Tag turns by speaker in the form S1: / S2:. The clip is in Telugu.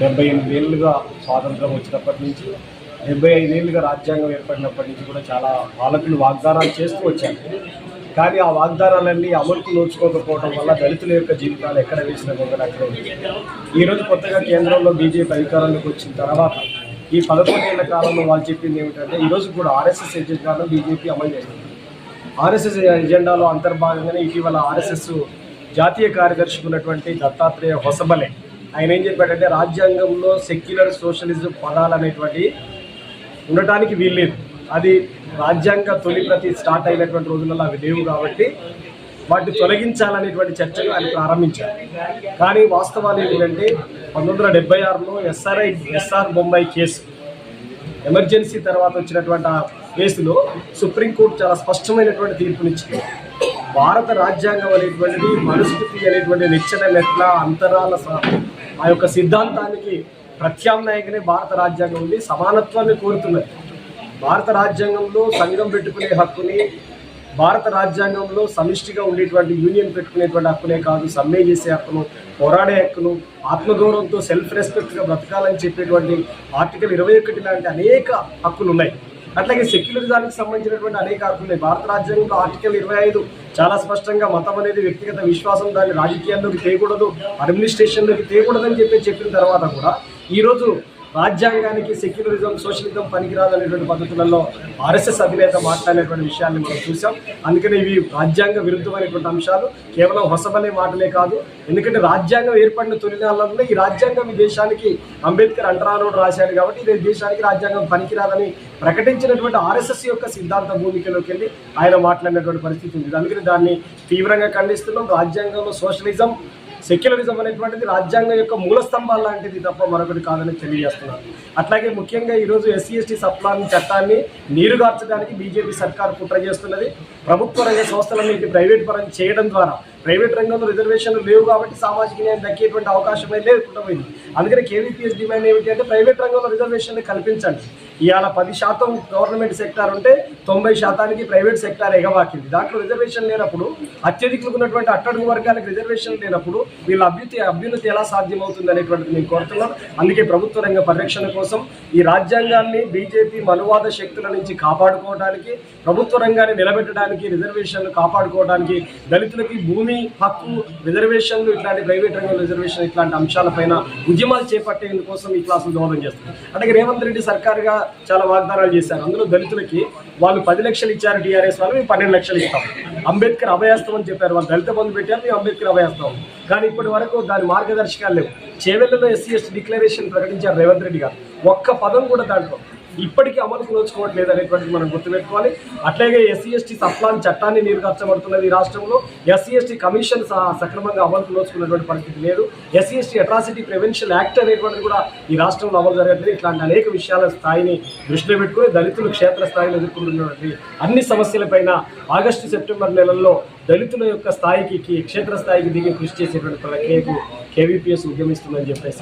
S1: డెబ్బై ఎనిమిది ఏళ్ళుగా స్వాతంత్రం వచ్చినప్పటి నుంచి డెబ్బై ఐదేళ్ళుగా రాజ్యాంగం ఏర్పడినప్పటి నుంచి కూడా చాలా పాలకులు వాగ్దానాలు చేస్తూ వచ్చారు. కానీ ఆ వాగ్దానాలన్నీ అమలుకు నోచుకోకపోవడం వల్ల దళితుల యొక్క జీవితాలు ఎక్కడ వేసిన కొందరు అక్కడ ఉంది. ఈరోజు కొత్తగా కేంద్రంలో బీజేపీ అధికారంలోకి వచ్చిన తర్వాత ఈ పదకొండేళ్ళ కాలంలో వాళ్ళు చెప్పింది ఏమిటంటే ఈరోజు కూడా ఆర్ఎస్ఎస్ ఎజెండాలో బీజేపీ అమలు చేస్తుంది. ఆర్ఎస్ఎస్ ఎజెండాలో అంతర్భాగంగానే ఇటీవల ఆర్ఎస్ఎస్ జాతీయ కార్యదర్శి ఉన్నటువంటి దత్తాత్రేయ హొసబలే ఆయన ఏం చెప్పాడంటే రాజ్యాంగంలో సెక్యులర్ సోషలిజం పదాలు అనేటువంటి ఉండటానికి వీల్లేదు. అది రాజ్యాంగ తొలి ప్రతి స్టార్ట్ అయినటువంటి రోజులలో అవి లేవు కాబట్టి వాటిని తొలగించాలనేటువంటి చర్చలు ఆయన ప్రారంభించారు. కానీ వాస్తవాలు ఏంటంటే పంతొమ్మిది వందల డెబ్బై ఆరులో S R I S R Bommai case emergency తర్వాత వచ్చినటువంటి ఆ కేసులో సుప్రీంకోర్టు చాలా స్పష్టమైనటువంటి తీర్పునిచ్చింది. భారత రాజ్యాంగం అనేటువంటిది మనుస్మృతి అనేటువంటి నిచ్చెన మెట్ల అంతరాల ఆ యొక్క సిద్ధాంతానికి ప్రత్యామ్నాయంగానే భారత రాజ్యాంగం ఉంది సమానత్వాన్ని కోరుతున్నది. భారత రాజ్యాంగంలో సంఘం పెట్టుకునే హక్కుని భారత రాజ్యాంగంలో సమిష్టిగా ఉండేటువంటి యూనియన్ పెట్టుకునేటువంటి హక్కునే కాదు సమ్మె చేసే హక్కును పోరాడే హక్కును ఆత్మగౌరవంతో సెల్ఫ్ రెస్పెక్ట్గా బ్రతకాలని చెప్పేటువంటి ఆర్టికల్ ఇరవై ఒకటి లాంటి అనేక హక్కులు ఉన్నాయి అట్లాగే సెక్యులరిజానికి సంబంధించినటువంటి అనేక హక్కులు ఉన్నాయి. భారత రాజ్యాంగంలో ఆర్టికల్ ఇరవై ఐదు చాలా స్పష్టంగా మతం అనేది వ్యక్తిగత విశ్వాసం దాన్ని రాజకీయాల్లోకి తేయకూడదు అడ్మినిస్ట్రేషన్లోకి తేయకూడదని చెప్పి చెప్పిన తర్వాత కూడా ఈరోజు రాజ్యాంగానికి సెక్యులరిజం సోషలిజం పనికిరాదు అనేటువంటి పద్ధతులలో ఆర్ఎస్ఎస్ అధినేత మాట్లాడేటువంటి విషయాన్ని మనం చూసాం. అందుకని ఇవి రాజ్యాంగ విరుద్ధమైనటువంటి అంశాలు. కేవలం హొసబలే మాటలే కాదు. ఎందుకంటే రాజ్యాంగం ఏర్పడిన తొలినాళ్ళలో ఈ రాజ్యాంగం ఈ దేశానికి అంబేద్కర్ అంటరానోడు రాశాడు కాబట్టి ఇది దేశానికి రాజ్యాంగం పనికిరాదని ప్రకటించినటువంటి ఆర్ఎస్ఎస్ యొక్క సిద్ధాంత భూమికలోకి వెళ్ళి ఆయన మాట్లాడినటువంటి పరిస్థితి ఉంది. అందుకని దాన్ని తీవ్రంగా ఖండిస్తున్నాం. రాజ్యాంగంలో సోషలిజం సెక్యులరిజం అనేటువంటిది రాజ్యాంగం యొక్క మూల స్తంభాలు లాంటిది తప్ప మరొకటి కాదని తెలియజేస్తున్నారు. అట్లాగే ముఖ్యంగా ఈరోజు ఎస్సీ ఎస్టీ సప్లాన్ చట్టాన్ని నీరుగార్చడానికి బీజేపీ సర్కార్ కుట్ర చేస్తున్నది. ప్రభుత్వ రంగ సంస్థలన్నింటి ప్రైవేట్ పరం చేయడం ద్వారా ప్రైవేట్ రంగంలో రిజర్వేషన్లు లేవు కాబట్టి సామాజిక న్యాయం దక్కేటువంటి అవకాశం అయితే లేకుండా అందుకని కేవీపీఎస్ డిమాండ్ ఏమిటి అంటే ప్రైవేట్ రంగంలో రిజర్వేషన్లు కల్పించండి. ఇవాళ పది శాతం గవర్నమెంట్ సెక్టార్ ఉంటే తొంభై శాతానికి ప్రైవేట్ సెక్టార్ ఎగవాకింది దాంట్లో రిజర్వేషన్ లేనప్పుడు అత్యధికులు ఉన్నటువంటి అట్టడుగు వర్గాలకు రిజర్వేషన్ లేనప్పుడు వీళ్ళ అభ్యుతి అభ్యున్నతి ఎలా సాధ్యమవుతుంది అనేటువంటిది నేను కోరుతున్నాను అందుకే ప్రభుత్వ రంగ పరిరక్షణ కోసం ఈ రాజ్యాంగాన్ని బీజేపీ మనువాద శక్తుల నుంచి కాపాడుకోవడానికి ప్రభుత్వ రంగాన్ని నిలబెట్టడానికి రిజర్వేషన్లు కాపాడుకోవడానికి దళితులకి భూమి హక్కు రిజర్వేషన్లు ఇట్లాంటి ప్రైవేట్ రంగం రిజర్వేషన్ ఇట్లాంటి అంశాలపైన ఉద్యమాలు చేపట్టేందుకోసం ఈ క్లాసులు దోహదం చేస్తారు అంటే రేవంత్ రెడ్డి సర్కారుగా చాలా వాగ్దానాలు చేశారు. అందులో దళితులకి వాళ్ళు పది లక్షలు ఇచ్చారు టీఆర్ఎస్ వాళ్ళు మేము పన్నెండు లక్షలు ఇస్తాం. అంబేద్కర్ అభయాస్తం అని చెప్పారు. వాళ్ళు దళిత బంధు పెట్టారు మేము అంబేద్కర్ అభయాస్తం కానీ ఇప్పటి వరకు దాని మార్గదర్శకాలు లేవు. చేవెళ్ళలో ఎస్సీ ఎస్టీ డిక్లరేషన్ ప్రకటించారు రేవంత్ రెడ్డి గారు. ఒక్క పదం కూడా దాంట్లో ఇప్పటికీ అమలుకు నోచుకోవట్లేదు అనేటువంటిది మనం గుర్తుపెట్టుకోవాలి. అట్లాగే ఎస్సీ ఎస్టీ సప్లాన్ చట్టాన్ని నీరుగార్చబడుతున్నది ఈ రాష్ట్రంలో. ఎస్సీ ఎస్టీ కమిషన్ సక్రమంగా అమలుకు నోచుకున్నటువంటి పరిస్థితి లేదు. SC ST atrocity prevention act అనేటువంటిది కూడా ఈ రాష్ట్రంలో అమలు జరగట్లేదు. ఇట్లాంటి అనేక విషయాల స్థాయిని దృష్టిలో పెట్టుకుని దళితులు క్షేత్రస్థాయిలో ఎదుర్కొంటున్నటువంటి అన్ని సమస్యలపైన ఆగస్టు సెప్టెంబర్ నెలల్లో దళితుల యొక్క స్థాయికి క్షేత్రస్థాయికి దిగి కృషి చేసేటువంటి ప్రక్రియకు కేవీపీఎస్ ఉద్యమిస్తుందని చెప్పేసి